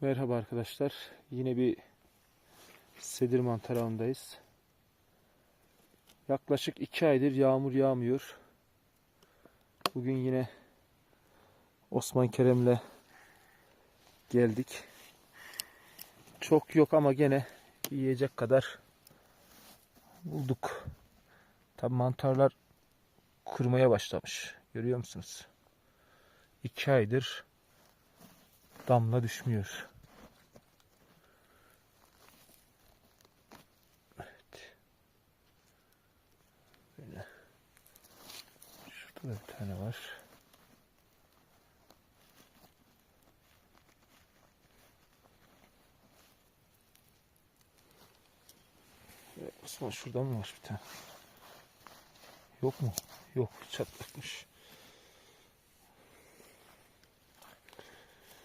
Merhaba arkadaşlar. Yine bir sedir mantar avındayız. Yaklaşık iki aydır yağmur yağmıyor. Bugün yine Osman Kerem'le geldik. Çok yok ama gene yiyecek kadar bulduk. Tabi mantarlar kurumaya başlamış. Görüyor musunuz? İki aydır damla düşmüyor. Evet. Böyle. Şurada da bir tane var. Osman şurada mı var bir tane? Yok mu? Yok çatlakmış.